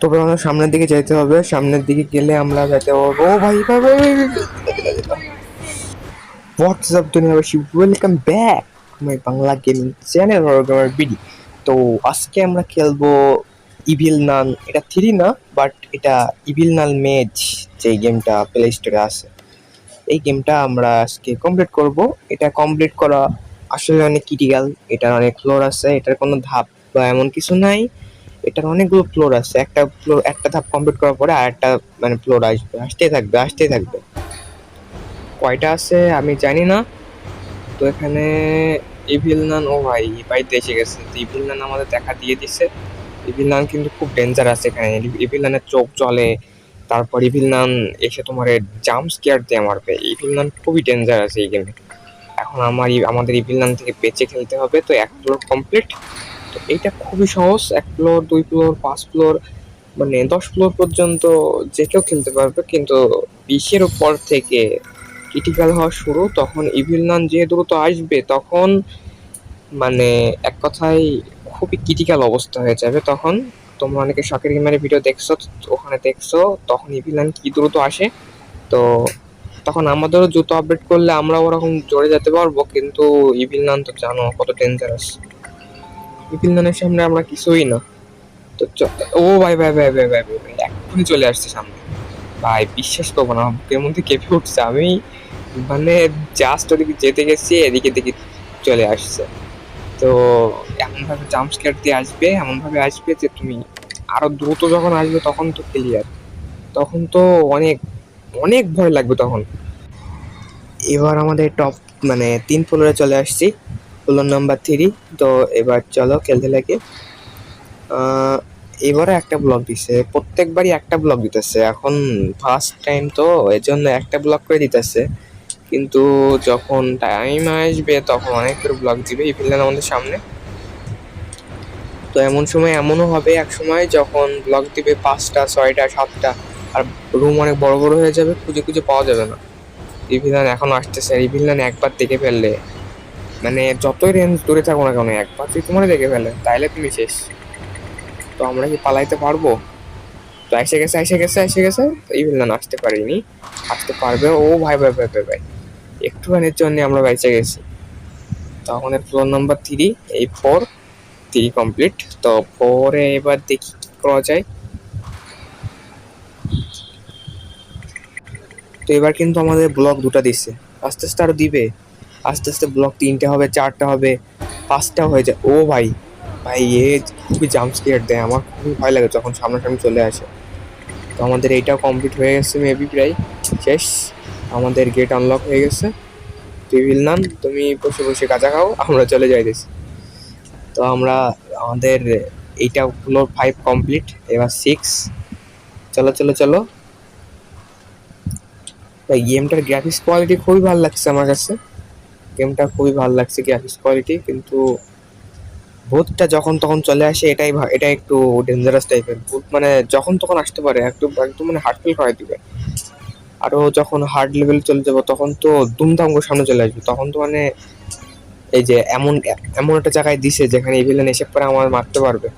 তবে আমরা সামনের দিকে যেতে হবে। সামনের দিকে গেলে আমরা যেতে পারব। ও ভাই ভাই ভাই WhatsApp দুনিয়াবাসী welcome back my Bangla gaming channel আমার বিডি তো আজকে আমরা খেলব ইভিল নান এটা থ্রি না বাট এটা ইভিল নান ম্যাচ যে গেমটা প্লে স্টোরে আছে। এই গেমটা আমরা আজকে কমপ্লিট করব। এটা কমপ্লিট করা আসলে অনেক ক্রিটিক্যাল এটার অনেক ফ্লোর আছে, এটার কোনো ধাপ বা এমন কিছু নাই। এটার অনেকগুলো ফ্লোর আছে। একটা ফ্লোর একটা ধাপ কমপ্লিট করার পরে আর একটা মানে ফ্লোর আসবে। আসতেই থাকবে আসতেই থাকবে। কয়টা আছে আমি জানি না। তো এখানে ইভিল নান ও ভাই বাড়িতে এসে গেছে। তো ইভিল নান আমাদের দেখা দিয়ে দিছে। ইভিল নান কিন্তু খুব ডেঞ্জারাস এখানে। ইভিল নানের চোখ চলে তারপর ইভিল নান এসে তোমার জাম্প স্কেয়ার দিয়ে মারবে। ইভিল নান খুবই ডেঞ্জার আছে এই গেমে এখন আমার আমাদের ইভিল নান থেকে বেঁচে খেলতে হবে। তো এক ফ্লোর কমপ্লিট তো এইটা খুবই সহজ, এক ফ্লোর দুই ফ্লোর পাঁচ ফ্লোর মানে দশ ফ্লোর পর্যন্ত যে কেউ খেলতে পারবে। কিন্তু বিশের উপর থেকে ক্রিটিক্যাল হওয়া শুরু, তখন ইভিল নান যে দ্রুত আসবে, তখন মানে এক কথায় খুবই ক্রিটিক্যাল অবস্থা হয়ে যাবে। তখন তোমরা অনেকে শখের গেমের ভিডিও দেখছ, ওখানে দেখছ, তখন ইভিল নান কি দ্রুত আসে? তো তখন আমাদেরও জুতো আপডেট করলে আমরা ওরকম জড়ে যেতে পারব, কিন্তু ইভিল নান তো জানো কত ডেঞ্জারাস ইভিল নানের সামনে আমরা কিছুই না। তো ও ভাই ভাই ভাই ভাই ভাই ভাই এক্ষুনি চলে আসছে সামনে। ভাই, বিশ্বাস করব না বুকের মধ্যে কেঁপে উঠছে। আমি মানে জাস্ট ওদিকে যেতে গেছি, এদিকে দিকে চলে আসছে। তো এমনভাবে জাম্প স্কেয়ার দিয়ে আসবে, এমনভাবে আসবে যে তুমি আরও দ্রুত যখন আসবে তখন তো ক্লিয়ার তখন তো অনেক অনেক ভয় লাগবে তখন। এবার আমাদের টপ মানে তিন ফ্লোরে চলে আসছি। ফ্লোর নাম্বার থ্রি তো এবার চলো খেলতে লাগে। আহ, এবারে একটা ব্লক দিছে প্রত্যেকবারই একটা ব্লক দিতেছে। এখন ফার্স্ট টাইম তো এর জন্য একটা ব্লক করে দিতেছে। কিন্তু যখন টাইম আসবে তখন অনেক করে ব্লক দিবে এই ভিলেন আমাদের সামনে। তো এমন সময় এমনও হবে এক সময় যখন ব্লক দিবে পাঁচটা ছয়টা সাতটা। আর রুম অনেক বড় বড় হয়ে যাবে খুঁজে খুঁজে পাওয়া যাবে না। এই ভিলেন এখন আসতেছে এই ভিলেন একবার দেখে ফেললে। মানে যতই রেঞ্জ দূরে থাকো না কেন একবার যদি তোমার দেখে ফেলে, তাইলে তুমি শেষ তো আমরা কি পালাইতে পারব? তো এসে গেছে এসে গেছে এসে গেছে, তো এই ভিলেন আসতে পারিনি। আসতে পারবে, ও ভাই ভাই ভাই ভাই ভাই। একটুখানির জন্য আমরা বেঁচে গেছি। তো আমাদের ফ্লোর নাম্বার থ্রি এই ফোর থ্রি কমপ্লিট তো ফোরে এবার দেখি কী করা যায়। তো এবার কিন্তু আমাদের ব্লক দুটো দিচ্ছে। আস্তে আস্তে আরও দিবে। আস্তে আস্তে ব্লক তিনটে হবে, চারটা হবে, পাঁচটা হয়ে যায়। ও ভাই ভাই, এ খুবই জাম্প স্কেয়ার দেয়। আমার খুবই ভয় লাগে যখন সামনাসামনি চলে আসে। তো আমাদের এইটাও কমপ্লিট হয়ে গেছে মেবি প্রায়। শেষ। আমাদের গেট আনলক হয়ে গেছে। টেবিল নান তুমি বসে বসে কাঁচা খাও, আমরা চলে যাই যাইতেছি তো আমরা, আমাদের এইটা ফ্লোর ফাইভ কমপ্লিট এবার সিক্স চলো চলো চলো। গেমটার গ্রাফিক্স কোয়ালিটি খুবই ভালো লাগছে আমার কাছে। গেমটা খুবই ভালো লাগছে গ্রাফিক্স কোয়ালিটি কিন্তু ভূতটা যখন তখন চলে আসে, এটাই এটা একটু ডেঞ্জারাস টাইপের ভূত মানে যখন তখন আসতে পারে, একটু একদম মানে হার্ট ফিল করাই দিবে। আরও যখন হার্ড লেভেল চলে যাব, তখন তো দুমদাম করে সামনে চলে আসবে। তখন তো মানে এই যে এমন এমন একটা জায়গায় দিছে, যেখানে এই ভিলেন এসে পরে আমার মারতে পারবে।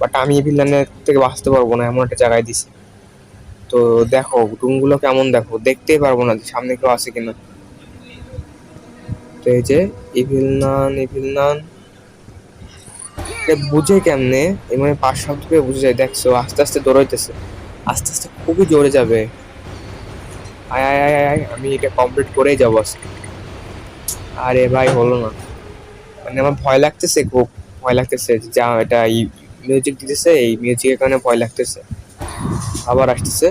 বাট আমি এই ভিলেনের থেকে বাঁচতে পারব না, এমন একটা জায়গায় দিছে। তো দেখো রুমগুলো কেমন দেখো? দেখতেই পারব না সামনে কেউ আছে কিনা। তো এই যে ইভিল নান ইভিল নান বুঝে কেমনে? মানে পাঁচ শব্দ পেয়ে বুঝে যায়, দেখছ? আস্তে আস্তে দৌড়াইতেছে। আস্তে আস্তে খুবই জোরে যাবে। আয় আয় আয় আয় আমি এটা কমপ্লিট করেই যাব আজকে। আরে ভাই, হলো না। মানে আমার ভয় লাগতেছে খুব, ভয় লাগতেছে যা এটা এই মিউজিক দিতেছে, এই মিউজিকের কারণে ভয় লাগতেছে। আবার আসতেছে।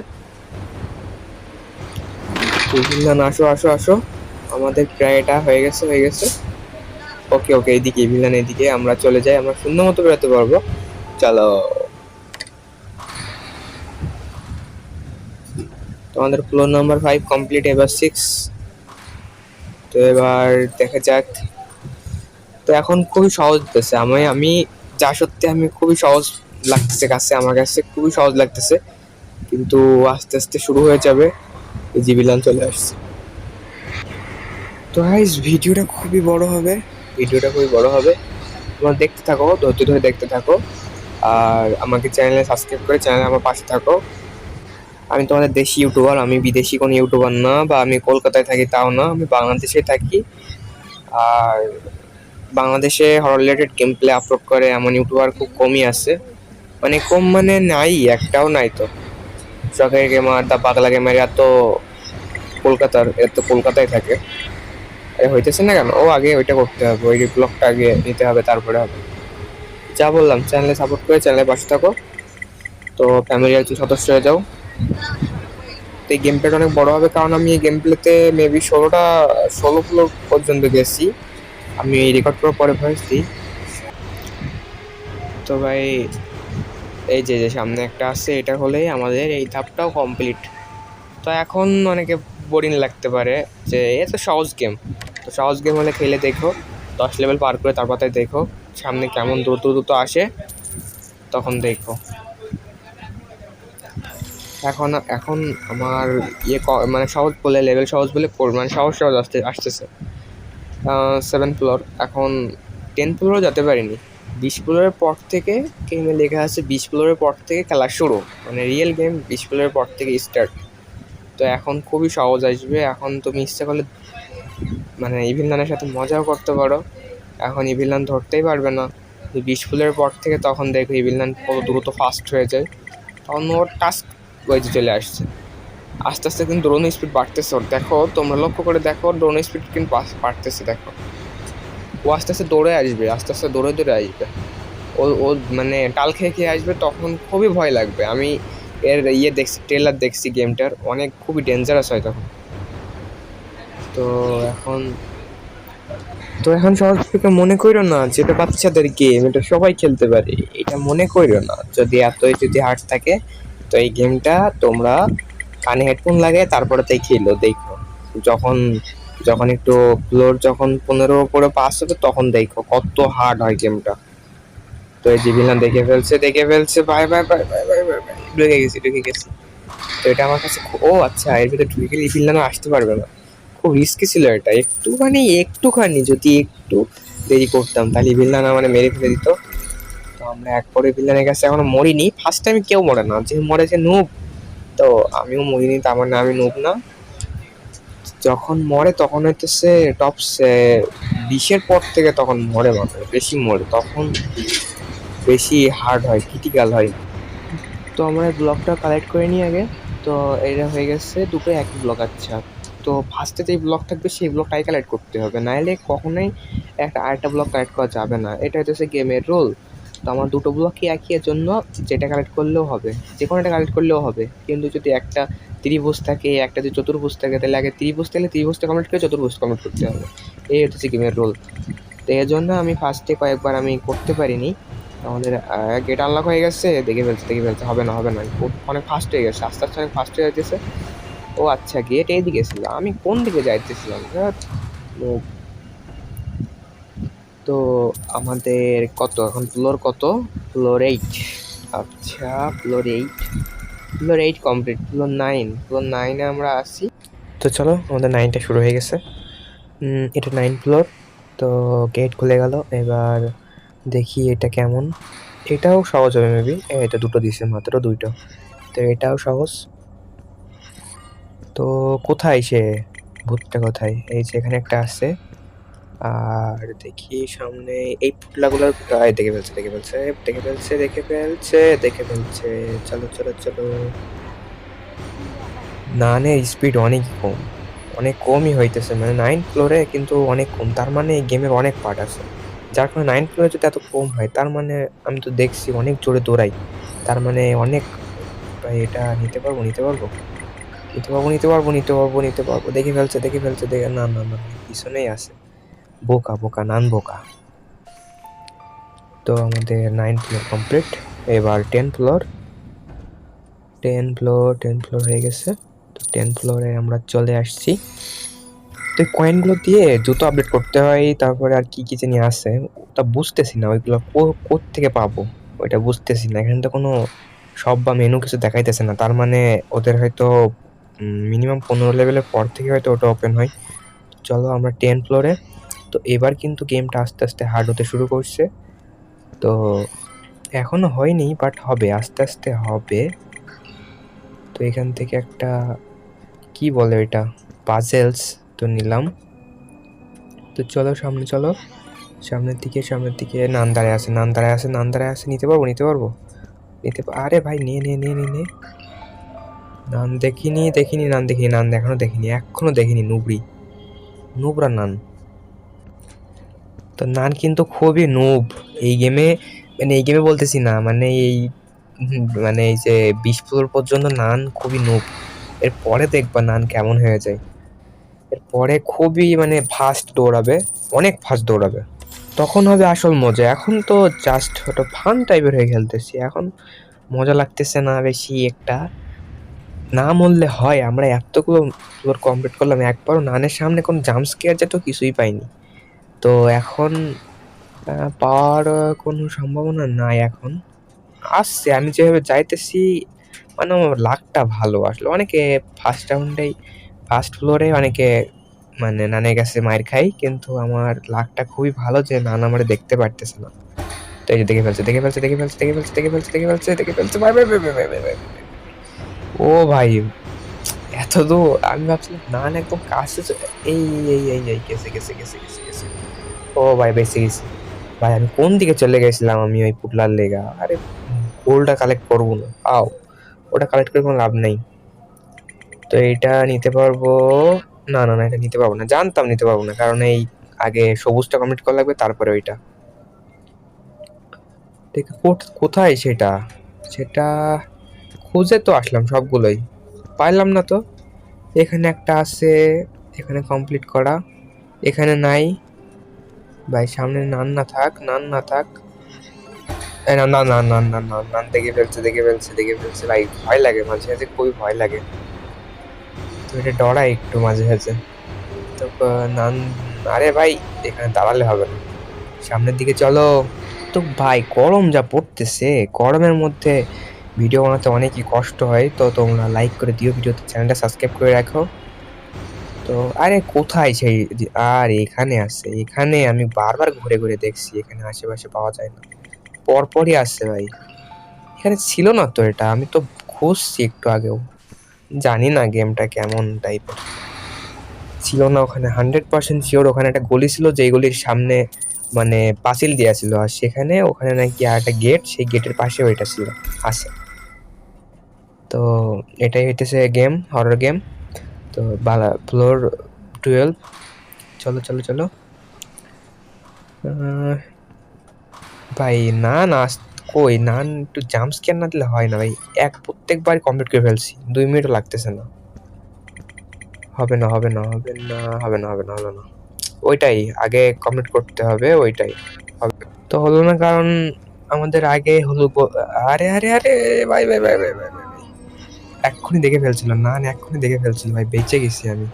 না আসো আসো আসো। আমাদের প্রায় এটা হয়ে গেছে হয়ে গেছে। ওকে ওকে এইদিকে, ভিলান এদিকে আমরা চলে যাই, আমরা সুন্দর মতো বেরোতে পারব। চলো। তো আমাদের ফ্লোর নাম্বার ফাইভ কমপ্লিট এবার সিক্স তো এবার দেখা যাক। তো এখন খুবই সহজ হতেছে আমি আমি যা সত্যি, আমি খুবই সহজ লাগতেছে কাছে, আমার কাছে খুবই সহজ লাগতেছে। কিন্তু আস্তে আস্তে শুরু হয়ে যাবে। ভিলান চলে আসছে। তো গাইস ভিডিওটা খুবই বড় হবে। ভিডিওটা খুবই বড় হবে। তোমরা দেখতে থাকো, ধৈর্য ধরে দেখতে থাকো। আর আমাকে চ্যানেলে সাবস্ক্রাইব করে চ্যানেলে আমার পাশে থাকো। আমি তোমাদের দেশি ইউটিউবার, আমি বিদেশি কোনো ইউটিউবার না, বা আমি কলকাতায় থাকি তাও না, আমি বাংলাদেশে থাকি। আর বাংলাদেশে horror related game play upload করে এমন ইউটিউবার খুব কমই আছে। মানে কম মানে নাই, একটাও নাই তো। শখের গেমার দা পাগলা গেমার এত কলকাতার এত কলকাতায় থাকে। হইতেছে না কেন? ও আগে ওইটা করতে হবে। ওই ব্লগটা আগে নিতে হবে, তারপরে হবে। যা বললাম চ্যানেলে সাপোর্ট করে চ্যানেলে পাশে থাকো। তো ফ্যামিলি একজন সদস্য হয়ে যাও। তো এই গেম প্লেটা অনেক বড় হবে, কারণ আমি এই গেম প্লেতে মেবি ষোলোটা, ষোলো ফ্লোর পর্যন্ত গেছি। আমি এই রেকর্ড করার পরে দিই তো ভাই, এই যে যে সামনে একটা আছে, এটা হলেই আমাদের এই ধাপটাও কমপ্লিট তো এখন অনেকে বোরিং লাগতে পারে যে, এ তো সহজ গেম তো সহজ গেম হলে খেলে দেখো। দশ লেভেল পার করে তারপর তাই দেখো। সামনে কেমন দ্রুত দ্রুত আসে, তখন দেখো। এখন এখন আমার ইয়ে মানে সহজ বলে লেভেল সহজ বলে মানে সহজ সহজ আসতে, আসতেছে। সেভেন ফ্লোর এখন টেন ফ্লোরও যেতে পারিনি। বিশ ফ্লোরের পর থেকে গেমে লেখা আছে, বিশ ফ্লোরের পর থেকে খেলা শুরু। মানে রিয়েল গেম বিশ ফ্লোরের পর থেকে স্টার্ট তো এখন খুবই সহজ আসবে। এখন তুমি ইচ্ছে করলে মানে ইভিলানের সাথে মজাও করতে পারো। এখন ইভিলান ধরতেই পারবে না। বিশ ফুলের পর থেকে তখন দেখো ইভিল ইভিলান কত দ্রুত ফাস্ট হয়ে যায়। তখন ওর টাস্ক ওয়াইজে চলে আসছে। আস্তে আস্তে কিন্তু ড্রোন স্পিড বাড়তেছে। ওর দেখো, তোমরা লক্ষ্য করে দেখো ড্রোন স্পিড কিন্তু বাড়তেছে, দেখো। ও আস্তে আস্তে দৌড়ে আসবে, আস্তে আস্তে দৌড়ে দৌড়ে আসবে। ও ও মানে টাল খেয়ে খেয়ে আসবে, তখন খুবই ভয় লাগবে। আমি এর ইয়ে দেখছি ট্রেলার দেখছি গেমটার অনেক খুবই ডেঞ্জারাস হয় তখন। তো এখন তো এখন সহজ থেকে মনে করিও না যেটা বাচ্চাদের গেম এটা সবাই খেলতে পারে। এটা মনে করিও না। যদি এতই যদি হার্ড থাকে, তো এই গেমটা তোমরা কানে হেডফোন লাগে তারপরে তাই খেলো, দেখো। যখন যখন একটু ফ্লোর যখন পনেরো করে পাস হবে, তখন দেখো কত হার্ড হয় গেমটা তো এই জিভিলান দেখে ফেলছে দেখে ফেলছে bye bye bye bye bye bye ঢুকে গেছি ঢুকে গেছি। তো এটা আমার কাছে ও আচ্ছা এর ভিতরে ঢুকে গেলে ভিলানও আসতে পারবে না। খুব রিস্কি ছিল এটা। একটুখানি একটুখানি যদি একটু দেরি করতাম, তাহলে ভিলান মানে মেরে ফেলে দিত। তো আমরা এক পরে ভিলানের কাছে এখনও মরিনি। ফার্স্ট টাইম কেউ মরে না, যে মরেছে নুব তো আমিও মরিনি, তার মানে আমি নুব না। যখন মরে, তখন হয়তো সে টপ বিশের পর থেকে তখন মরে মানুষ বেশি মরে। তখন বেশি হার্ড হয় ক্রিটিক্যাল হয়। তো আমরা ব্লকটা কালেক্ট করে নিই আগে। তো এটা হয়ে গেছে দুটো একই ব্লক আচ্ছা। তো ফার্স্টে যেই ব্লক থাকবে, সেই ব্লকটাই কালেক্ট করতে হবে। নাহলে কখনোই একটা, আরেকটা ব্লক কালেক্ট করা যাবে না। এটা হচ্ছে গেমের রোল তো আমার দুটো ব্লকই একই এর জন্য যেটা কালেক্ট করলেও হবে। যে কোনো একটা কালেক্ট করলেও হবে। কিন্তু যদি একটা ত্রিভুজ থাকে, একটা যদি চতুর্ভুজ থাকে, তাহলে আগে ত্রিভুজ থাকলে ত্রিভুজটা কমপ্লিট করে চতুর্ভুজ কমপ্লিট করতে হবে। এই হচ্ছে গেমের রোল তো এর জন্য আমি ফার্স্টে কয়েকবার আমি করতে পারিনি। আমাদের গেট আনলক হয়ে গেছে। দেখে ফেলছে দেখে ফেলছে। হবে না হবে না। অনেক ফাস্ট হয়ে গেছে। আস্তে আস্তে অনেক ফাস্ট হয়ে যাইতেছে ও আচ্ছা গেট এই দিকে ছিল। আমি কোন দিকে যাইতেছিলাম? তো আমাদের কত? এখন ফ্লোর কত? ফ্লোর এইট আচ্ছা floor eight floor eight complete floor nine floor নাইনে আমরা আসি তো চলো, আমাদের নাইনটা শুরু হয়ে গেছে। এটা নাইন ফ্লোর তো গেট খুলে গেল। এবার দেখি এটা কেমন। এটাও সহজ হবে মেবি এটা দুটো দিছে মাত্র, দুইটো। তো এটাও সহজ। তো কোথায় সে? ভূতটা কোথায়? এই যে এখানে একটা আছে। আর দেখি সামনে এই কোথায় দেখে ফেলছে দেখে ফেলছে দেখে ফেলছে দেখে ফেলছে দেখে ফেলছে। চলো চলো চলো। নানের স্পিড অনেক কম। অনেক কমই হইতেছে মানে নাইন ফ্লোরে কিন্তু অনেক কম। তার মানে এই গেমের অনেক পার্ট আছে। যার কারণে নাইন ফ্লোরে যদি এত কম হয়, তার মানে আমি তো দেখছি অনেক জোরে দৌড়াই। তার মানে অনেক এটা নিতে পারব নিতে পারব? নিতে পারব নিতে পারব নিতে পারব নিতে পারব। দেখে ফেলছে দেখে ফেলছে, দেখে না না না পিছনেই আছে। বোকা বোকা, নান বোকা। তো আমাদের নাইন ফ্লোর কমপ্লিট এবার ten floor ten floor ten floor হয়ে গেছে। তো টেন ফ্লোরে আমরা চলে আসছি। তো কয়েনগুলো দিয়ে জুতো আপডেট করতে হয়, তারপরে আর কি কি জানি আছে ওটা বুঝতেছি না। ওইগুলো থেকে পাবো? ওইটা বুঝতেছি না। এখানে তো কোনো সব বা মেনু কিছু দেখাইতেছে না। তার মানে ওদের হয়তো মিনিমাম পনেরো লেভেলের পর থেকে হয়তো ওটা ওপেন হয়। চলো আমরা টেন ফ্লোরে তো এবার কিন্তু গেমটা আস্তে আস্তে হার্ড হতে শুরু করছে। তো এখনও হয়নি বাট হবে, আস্তে আস্তে হবে। তো এখান থেকে একটা, কি বলে এটা পাজেলস তো নিলাম। তো চলো সামনে, চলো। সামনের দিকে সামনের দিকে নান্দারে আছে নান্দারে আছে নান্দারে আছে নিতে পারব নিতে পারব? নিতে আরে ভাই, নে নে নে নে নে। নান দেখিনি দেখিনি, নান দেখিনি, নান এখনও দেখিনি এখনও দেখিনি, নুবড়ি। নুবরা নান। তো নান কিন্তু খুবই নুব। এই গেমে মানে এই গেমে বলতেছি না মানে এই মানে এই যে বিশ ফ্লোর পর্যন্ত নান খুবই নুব। এর পরে দেখবা নান কেমন হয়ে যায়। এরপরে খুবই মানে ফাস্ট দৌড়াবে, অনেক ফাস্ট দৌড়াবে। তখন হবে আসল মজা। এখন তো জাস্ট ওটা ফান টাইপের হয়ে খেলতেছি। এখন মজা লাগতেছে না বেশি একটা। না মরলে হয় আমরা এতগুলো ফ্লোর কমপ্লিট করলাম একবারও নানের সামনে কোনো জাম্পস কেয়ার যে তো কিছুই পাইনি তো এখন পাওয়ার কোনো সম্ভাবনা নাই এখন আসছে আমি যেভাবে যাইতেছি মানে আমার লাকটা ভালো আসলে অনেকে ফার্স্ট রাউন্ডেই ফার্স্ট ফ্লোরে অনেকে মানে নানে গেছে মায়ের খাই কিন্তু আমার লাকটা খুবই ভালো যে নান আমার দেখতে পারতেছে না তো এই যে দেখে ফেলছে দেখে ফেলছে দেখে ফেলছে দেখে ফেলছে দেখে ফেলছে দেখে ফেলছে দেখে ফেলছে ভাই ভাই বাই ভাই বাই ভাই ও ভাই, এত দূর, আমি ভাবছিলাম, না একদম কাছে এই এই এই এই, গেছে গেছে গেছে গেছে গেছে। ও ভাই, বেঁচে গেছি। ভাই, আমি কোন দিকে চলে গেছিলাম আমি ওই পুটলার লেগা? আরে, গোলটা কালেক্ট করব না আও ওটা কালেক্ট করে কোনো লাভ নেই। তো এটা নিতে পারব, না না না, এটা নিতে পারব না, জানতাম নিতে পারব না, কারণ এই আগে সবুজটা কমপ্লিট করা লাগবে, তারপরে ওইটা। কোথায় সেটা? সেটা খুঁজে তো আসলাম সবগুলোই। পাইলাম না তো। এখানে একটা আছে, এখানে কমপ্লিট করা। এখানে নাই। ভাই, সামনে নান না থাক, নান না থাক। না না না না না না নান দেখে ফেলছে দেখে ফেলছে দেখে ফেলছে। ভাই, ভয় লাগে, মাঝে মাঝে খুবই ভয় লাগে। তো এটা ডরাই একটু মাঝে মাঝে। তো নান, আরে ভাই, এখানে দাঁড়ালে হবে না। সামনের দিকে চলো। তো ভাই, গরম যা পড়তেছে, গরমের মধ্যে ভিডিও বানাতে অনেকই কষ্ট হয়, তো তোমরা লাইক করে দিও ভিডিওতে চ্যানেলটা সাবস্ক্রাইব করে রাখো। তো আরে কোথায় সেই আর এখানে আছে, এখানে আমি বারবার ঘুরে ঘুরে দেখছি, এখানে আশেপাশে পাওয়া যায় না। পরপরই আসছে ভাই। এখানে ছিল না তো এটা, আমি তো খুঁজছি একটু আগেও। জানি না গেমটা কেমন টাইপের ছিল না ওখানে হান্ড্রেড পার্সেন্ট শিওর ওখানে একটা গলি ছিল, যেই গলির সামনে মানে পাঁচিল দেওয়া ছিল, আর সেখানে ওখানে নাকি আর একটা গেট সেই গেটের পাশে ওইটা ছিল, আছে। তো এটাই হইতেছে গেম হরর গেম তো ফ্লোর টুয়েলভ চলো চলো চলো। ভাই না না কই, নান একটু জাম্প স্ক্যান না দিলে হয় না ভাই। এক প্রত্যেকবার কমপ্লিট করে ফেলছি। দুই মিনিটও লাগতেছে না। হবে না হবে না হবে না হবে না হবে না হলো না। ওইটাই, আগে কমপ্লিট করতে হবে, ওইটাই। হবে। তো হলো না কারণ আমাদের আগে হলো আরে আরে আরে ভাই ভাই ভাই ভাই ভাই। এক্ষুনি দেখে ফেলছিল না না, এক্ষুনি দেখে ফেলছিল ভাই, বেঁচে গেছি আমি।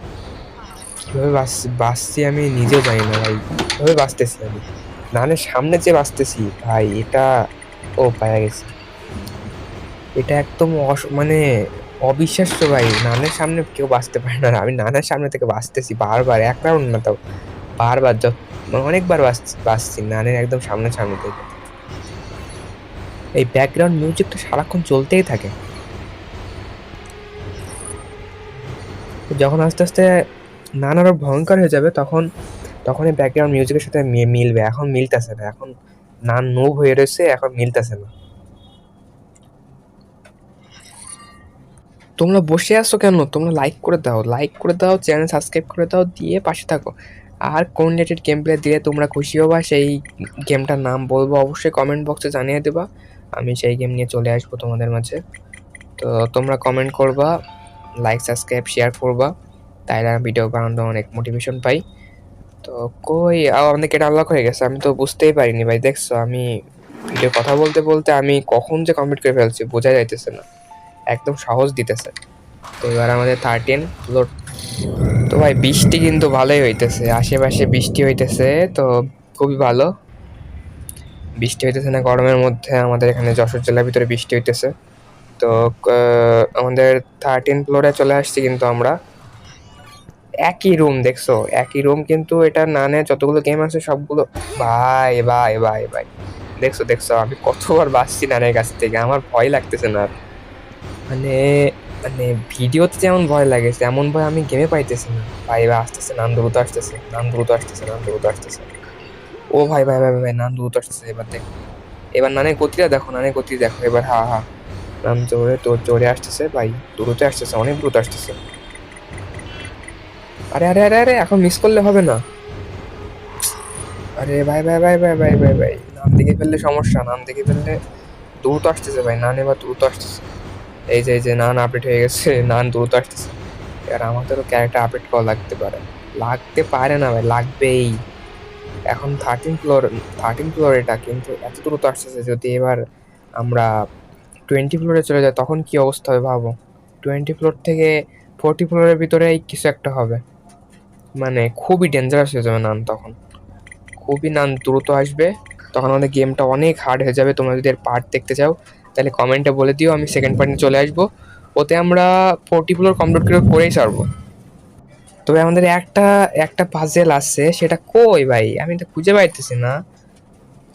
কীভাবে বাঁচ বাঁচছি আমি নিজেও জানি না, ভাই, কীভাবে বাঁচতেছি আমি? নানের সামনে যে বাঁচতেছি, ভাই, এটা, ও পাওয়া গেছে। এটা একদম অস- মানে অবিশ্বাস্য, ভাই নানের সামনে কেউ বাঁচতে পারে না, আমি নানের সামনে থেকে বাঁচতেছি বারবার, এক রাউন্ড না তাও, বারবার যত মানে অনেকবার বাঁচছি নানের একদম সামনে সামনে থেকে। এই ব্যাকগ্রাউন্ড মিউজিকটা সারাক্ষণ চলতেই থাকে। যখন আস্তে আস্তে নান আরও ভয়ঙ্কর হয়ে যাবে, তখন তখন এই ব্যাকগ্রাউন্ড মিউজিকের সাথে মিলবে। এখন মিলতেছে না। এখন নান মুভ হয়ে রয়েছে, এখন মিলতেছে না। তোমরা বসে আছো কেন? তোমরা লাইক করে দাও। লাইক করে দাও চ্যানেল সাবস্ক্রাইব করে দাও, দিয়ে পাশে থাকো। আর কোন রিলেটেড গেম প্লে দিয়ে তোমরা খুশি হবা, সেই গেমটার নাম বলব অবশ্যই কমেন্ট বক্সে জানিয়ে দেবা। আমি সেই গেম নিয়ে চলে আসব তোমাদের মাঝে। তো তোমরা কমেন্ট করবা। লাইক সাবস্ক্রাইব শেয়ার করবা। তাইলে আমি ভিডিও বানাতে অনেক মোটিভেশন পাই। তো কই আমাদের কেটে আনলক হয়ে গেছে। আমি তো বুঝতেই পারিনি ভাই। দেখছ, আমি ভিডিও কথা বলতে বলতে আমি কখন যে কমপ্লিট করে ফেলছি বোঝা যাইতেছে না। একদম সাহস দিতেছে। তো এবার আমাদের থার্টিন লোড তো ভাই, বৃষ্টি কিন্তু ভালোই হইতেছে। আশেপাশে বৃষ্টি হইতেছে, তো খুবই ভালো। বৃষ্টি হইতেছে না, গরমের মধ্যে আমাদের এখানে যশোর জেলার ভিতরে বৃষ্টি হইতেছে। তো আমাদের থার্টিন ফ্লোরে চলে আসছি কিন্তু আমরা। একই রুম দেখছ? একই রুম কিন্তু এটা না নানে যতগুলো গেম আছে সবগুলো ভাই ভাই ভাই ভাই। দেখছ দেখছ আমি কতবার বাঁচছি নানের কাছ থেকে আমার ভয় লাগতেছে না। মানে মানে ভিডিওতে যেমন ভয় লাগে তেমন ভয় আমি গেমে পাইতেছি না। ভাই এবার আসতেছে নান দ্রুত আসতেছে নান দ্রুত আসতেছে নান দ্রুত আসতেছে। ও ভাই ভাই ভাই ভাই, ভাই নান দ্রুত আসতেছে এবার দেখো। এবার নানের গতিটা দেখো নানের গতি দেখো এবার হা হা। নাম জোরে তোর জোরে আসতেছে, ভাই, দ্রুত আসতেছে, অনেক দ্রুত আসতেছে। আরে আরে আরে আরে, এখন মিস করলে হবে না। আরে, ভাই ভাই ভাই ভাই ভাই ভাই ভাই, নাম দেখে ফেললে সমস্যা, নাম দেখে ফেললে দ্রুত আসতেছে, ভাই নান এবার দ্রুত আসতেছে। এই যে এই যে, নান আপডেট হয়ে গেছে, নান দ্রুত আসতেছে। এবার আমাদেরও ক্যারেক্টার আপডেট করা লাগতে পারে। লাগতে পারে না, ভাই, লাগবেই। এখন থার্টিন ফ্লোর থার্টিন ফ্লোর এটা, কিন্তু এত দ্রুত আসতেছে, যদি এবার আমরা টোয়েন্টি ফ্লোরে চলে যাই তখন কি অবস্থা হবে ভাবো? টোয়েন্টি ফ্লোর থেকে ফোরটি ফ্লোরের ভিতরে কিছু একটা হবে। মানে খুবই ডেঞ্জারাস হয়ে যাবে নান তখন। খুবই নান দ্রুত আসবে, তখন আমাদের গেমটা অনেক হার্ড হয়ে যাবে। তোমরা যদি এর পার্ট দেখতে চাও, তাহলে কমেন্টে বলে দিও, আমি সেকেন্ড পার্টে চলে আসব। ওতে আমরা ফোরটি ফ্লোর কমপ্লিট করে করেই ছাড়বো। তবে আমাদের একটা একটা পাজেল আছে, সেটা কই ভাই? আমি তো খুঁজে পাইতেছি না।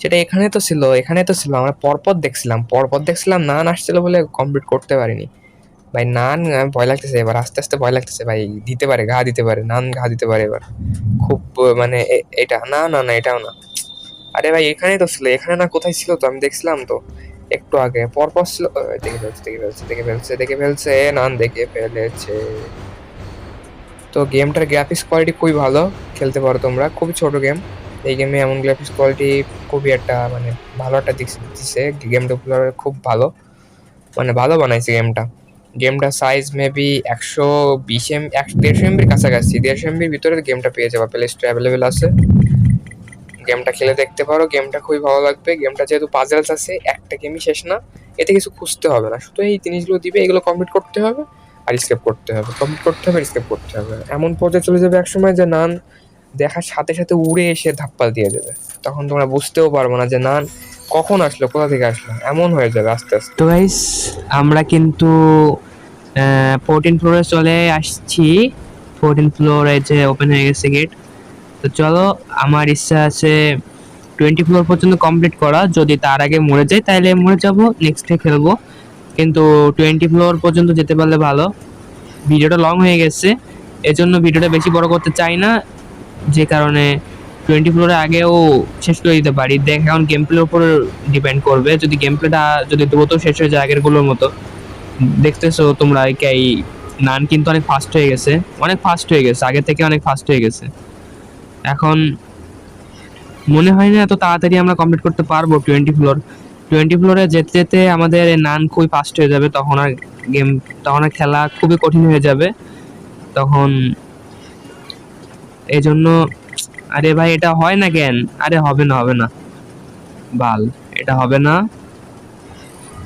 সেটা এখানে তো ছিল, এখানে তো ছিল, আমরা পরপর দেখছিলাম পরপর দেখছিলাম, নান আসছিল বলে কমপ্লিট করতে পারিনি। ভাই, নান ভয় লাগতেছে এবার, আস্তে আস্তে ভয় লাগতেছে ভাই, দিতে পারে, ঘা দিতে পারে, নান ঘা দিতে পারে এবার। খুব মানে এটা, না না না, এটাও না। আরে ভাই এখানেই তো ছিল, এখানে না কোথায় ছিল তো, আমি দেখছিলাম তো, একটু আগে, পরপর ছিল দেখে ফেলছে দেখে ফেলছে দেখে ফেলছে দেখে ফেলছে নান দেখে ফেলেছে। তো গেমটার গ্রাফিক্স কোয়ালিটি খুবই ভালো, খেলতে পারো তোমরা, খুবই ছোট গেম এই গেমে এমন গ্রাফিক্স কোয়ালিটি খুবই একটা মানে ভালো একটা দিক দিচ্ছে গেম ডেভেলপার খুব ভালো। মানে ভালো বানাইছে গেমটা গেমটা সাইজ মেবি একশো বিশ এম এক দেড়শো এমবির কাছাকাছি। দেড়শো এমবির ভিতরে গেমটা পেয়ে যাবে। প্লে স্টোর অ্যাভেলেবেল আছে। গেমটা খেলে দেখতে পারো। গেমটা খুবই ভালো লাগবে। গেমটা যেহেতু পাজেলস আছে, একটা গেমই শেষ না। এতে কিছু খুঁজতে হবে না। শুধু এই জিনিসগুলো দিবে, এগুলো কমপ্লিট করতে হবে আর স্কেপ করতে হবে। কমপ্লিট করতে হবে স্কেপ করতে হবে। এমন পর্যায়ে চলে যাবে একসময় যে নান দেখার সাথে সাথে উড়ে এসে ধাপ্পা দিয়ে দেবে। তখন তোমরা বুঝতেও পারব না যে নান কখন আসলো? কোথা থেকে আসলো? এমন হয়ে যাবে আস্তে আস্তে। তো গাইস আমরা কিন্তু ফোরটিন ফ্লোরে চলে আসছি। ফোরটিন ফ্লোরে যে ওপেন হয়ে গেছে গেট তো চলো, আমার ইচ্ছা আছে টোয়েন্টি ফ্লোর পর্যন্ত কমপ্লিট করা। যদি তার আগে মরে যাই তাহলে মরে যাব নেক্সটে খেলব। কিন্তু টোয়েন্টি ফ্লোর পর্যন্ত যেতে পারলে ভালো। ভিডিওটা লং হয়ে গেছে। এজন্য ভিডিওটা বেশি বড় করতে চাই না। যে কারণে টোয়েন্টি ফ্লোরের আগেও শেষ করে দিতে পারি। দেখ, এখন গেম প্লের উপর ডিপেন্ড করবে। যদি গেম প্লেটা যদি দ্রুত শেষ হয়ে যায় আগেরগুলোর মতো। দেখতেছো তোমরা এই নান কিন্তু অনেক ফাস্ট হয়ে গেছে। অনেক ফাস্ট হয়ে গেছে। আগে থেকে অনেক ফাস্ট হয়ে গেছে। এখন মনে হয় না এত তাড়াতাড়ি আমরা কমপ্লিট করতে পারব টোয়েন্টি ফ্লোর টোয়েন্টি ফ্লোরে যেতে যেতে আমাদের নান খুবই ফাস্ট হয়ে যাবে। তখন আর গেম তখন আর খেলা খুবই কঠিন হয়ে যাবে। তখন এই জন্য আরে ভাই, এটা হয় না কেন? আরে হবে না হবে না। বাল, এটা হবে না।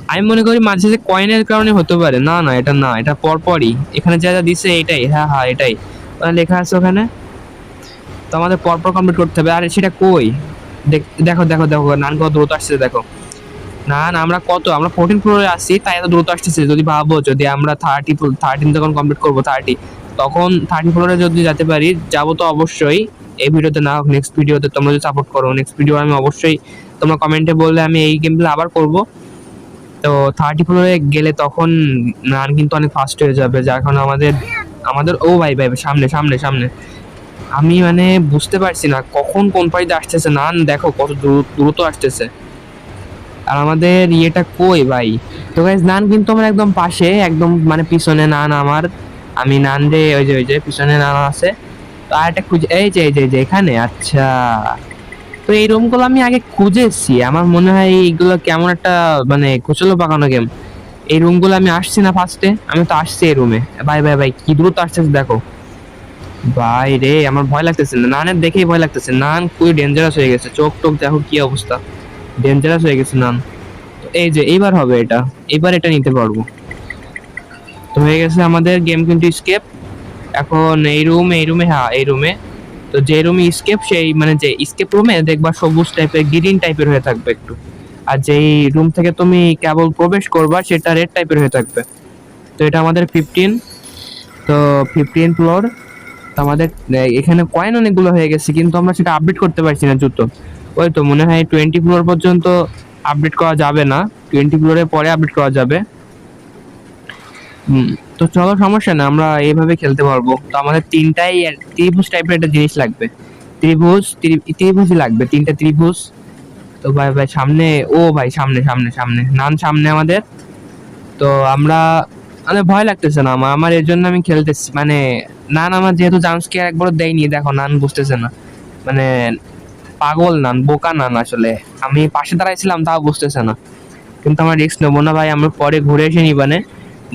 আমি মনে করি মাঝে যে কয়েনের কারণে হতে পারে। না না, এটা না, এটা পরপরই। এখানে যা যা দিছে, এটাই। হ্যাঁ হ্যাঁ এটাই। লেখা আছে ওখানে? তো আমাদের পরপর কমপ্লিট করতে হবে। আরে, সেটা কই? দেখো দেখো দেখো নান কত দ্রুত আসছে, দেখো। না না, আমরা কত? আমরা ফোরটিন ফ্লোরে আসছি তাই এত দ্রুত আসতেছে। যদি ভাবো, যদি আমরা থার্টি থার্টিন যখন কমপ্লিট করব থার্টি তখন থার্টি ফ্লোরে যদি যেতে পারি, যাব তো অবশ্যই। এই ভিডিওতে না হোক নেক্সট ভিডিওতে তোমরা যদি সাপোর্ট করো নেক্সট ভিডিও আমি অবশ্যই তোমরা কমেন্টে বললে আমি এই গেমগুলো আবার করব। তো থার্টি ফ্লোরে গেলে তখন রান কিন্তু অনেক ফাস্ট হয়ে যাবে, যার কারণে আমাদের আমাদের, ও ভাই ভাই সামনে সামনে সামনে। আমি মানে বুঝতে পারছি না কখন কোন পাড়িতে আসতেছে নান দেখো কত দ্রু- দ্রুত আসতেছে। আর আমাদের ইয়েটা কই ভাই? তো গাইজ নান কিন্তু আমার একদম পাশে, একদম মানে পিছনে নান আমার আমি নান রে ওই যে ওই যে, পিছনে নান আছে। তো আর একটা খুঁজে এই যে এই যে এখানে আচ্ছা। তো এই রুমগুলো আমি আগে খুঁজেছি। আমার মনে হয় এইগুলো কেমন একটা মানে কুচলো পাকানো গেম এই রুমগুলো আমি আসছি না ফার্স্টে আমি তো আসছি এই রুমে ভাই ভাই ভাই, কি দ্রুত আসতেছে দেখো। ভাই রে, আমার ভয় লাগতেছে। না নানের দেখেই ভয় লাগতেছে। নান খুবই ডেঞ্জারাস হয়ে গেছে। চোখ টোক দেখো কি অবস্থা। ডেঞ্জারাস হয়ে গেছে নান। এই যে, এইবার হবে এটা। এবার এটা নিতে পারব। তো হয়ে গেছে আমাদের গেম কিন্তু স্কেপ এখন এই রুম এই রুমে হ্যাঁ এই রুমে তো যে রুমে স্কেপ সেই মানে যে স্কেপ রুমে দেখবা সবুজ টাইপের গ্রিন টাইপের হয়ে থাকবে একটু। আর যেই রুম থেকে তুমি কেবল প্রবেশ করবা, সেটা রেড টাইপের হয়ে থাকবে। তো এটা আমাদের ফিফটিন তো ফিফটিন ফ্লোর তো আমাদের এখানে কয়েন অনেকগুলো হয়ে গেছে, কিন্তু আমরা সেটা আপডেট করতে পারছি না জুতো ওই তো মনে হয় টোয়েন্টি ফ্লোর পর্যন্ত আপডেট করা যাবে না। টোয়েন্টি ফ্লোরের পরে আপডেট করা যাবে। হুম, তো চলো সমস্যা না আমরা এইভাবে খেলতে পারব। তো আমাদের তিনটাই ত্রিভুজ টাইপের একটা জিনিস লাগবে। ত্রিভুজ ত্রি- ত্রিভুজই লাগবে তিনটা ত্রিভুজ। তো ভাই ভাই সামনে ও ভাই সামনে সামনে সামনে নান সামনে আমাদের। তো আমরা মানে ভয় লাগতেছে না আমার আমার এর জন্য আমি খেলতেছি। মানে নান আমার যেহেতু জাম্পস্কেয়ার একবারও দেয়নি দেখো নান বুঝতেছে না। মানে পাগল নান বোকা নান আসলে। আমি পাশে দাঁড়াইছিলাম তাও বুঝতেছে না। কিন্তু আমার রিস্ক নেব না ভাই আমরা পরে ঘুরে এসে নিবানে।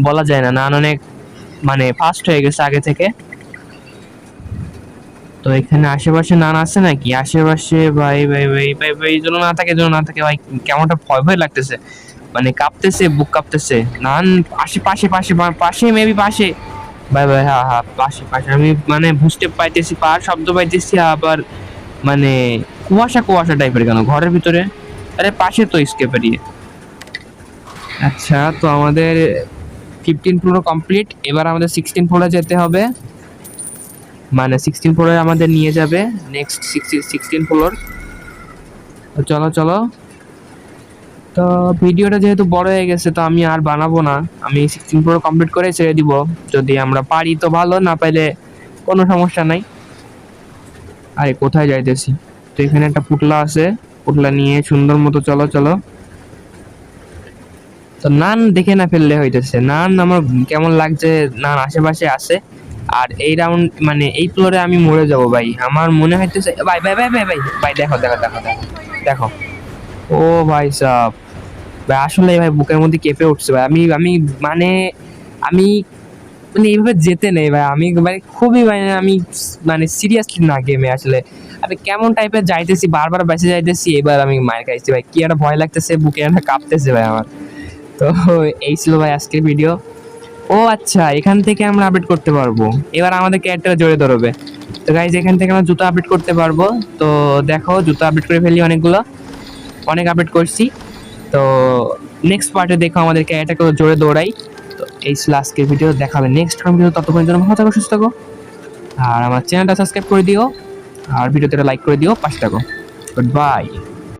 বলা যায় না, নান অনেক মানে ফাস্ট হয়ে গেছে আগে থেকে। তো এখানে আশেপাশে নান আছে নাকি? আশেপাশে ভাই ভাই ভাই ভাই ভাই যেন না থাকে যেন না থাকে। ভাই কেমনটা ভয় ভয় লাগতেছে। মানে কাঁপতেছে, বুক কাঁপতেছে। নান পাশে পাশে পাশে পাশে মেবি পাশে। ভাই ভাই হ্যাঁ হ্যাঁ পাশে পাশে। আমি মানে বুঝতে পাইতেছি, পার শব্দ পাইতেছি, আবার মানে কুয়াশা কুয়াশা টাইপের কেন? ঘরের ভিতরে? আরে পাশে তো স্কেপ এরিয়ে আচ্ছা তো আমাদের ফিফটিন ফ্লোর কমপ্লিট এবার আমাদের সিক্সটিন ফ্লোরে যেতে হবে। মানে সিক্সটিন ফ্লোরে আমাদের নিয়ে যাবে। নেক্সট সিক্সটিন ফ্লোর তো চলো চলো। তো ভিডিওটা যেহেতু বড় হয়ে গেছে, তো আমি আর বানাবো না। আমি সিক্সটিন ফ্লোর কমপ্লিট করে ছেড়ে দিব। যদি আমরা পারি তো ভালো, না পাইলে কোনো সমস্যা নাই। আরে, কোথায় যাইতেছি? তো এখানে একটা পুটলা আছে। পুটলা নিয়ে সুন্দর মতো চলো চলো। তো নান দেখে না ফেললে হইতেছে। নান আমার কেমন লাগছে, নান আশেপাশে আছে। আর এই রাউন্ড মানে এই ফ্লোরে আমি মরে যাব ভাই। আমার মনে হইতেছে, ভাই ভাই ভাই ভাই ভাই ভাই, দেখো দেখো দেখো দেখো দেখো। ও ভাই সাহ ভাই, আসলে ভাই বুকের মধ্যে কেঁপে উঠছে ভাই। আমি আমি মানে আমি মানে এইভাবে যেতে নেই ভাই। আমি মানে খুবই মানে আমি মানে সিরিয়াসলি না গেমে আসলে। আমি কেমন টাইপের যাইতেছি, বারবার বেঁচে যাইতেছি, এবার আমি মায়ের খাইছি ভাই। কি একটা ভয় লাগতেছে, বুকে একটা কাঁপতেছে ভাই আমার। তো এই ছিল ভাই আজকের ভিডিও ও আচ্ছা এখান থেকে আমরা আপডেট করতে পারব। এবার আমাদের ক্যারেক্টার জোরে ধরবে। তো গাইজ এখান থেকে আমরা জুতো আপডেট করতে পারব। তো দেখো, জুতো আপডেট করে ফেলি অনেকগুলো। অনেক আপডেট করছি। তো নেক্সট পার্টে দেখো আমাদের ক্যারেক্টারকে জোরে দৌড়াই। তো এই ছিল আজকের ভিডিও দেখাবে নেক্সট ভিডিও ততক্ষণের জন্য ভালো থাকো, সুস্থ থাকো। আর আমার চ্যানেলটা সাবস্ক্রাইব করে দিও। আর ভিডিওতে লাইক করে দিও। পাশে থাকো। Good bye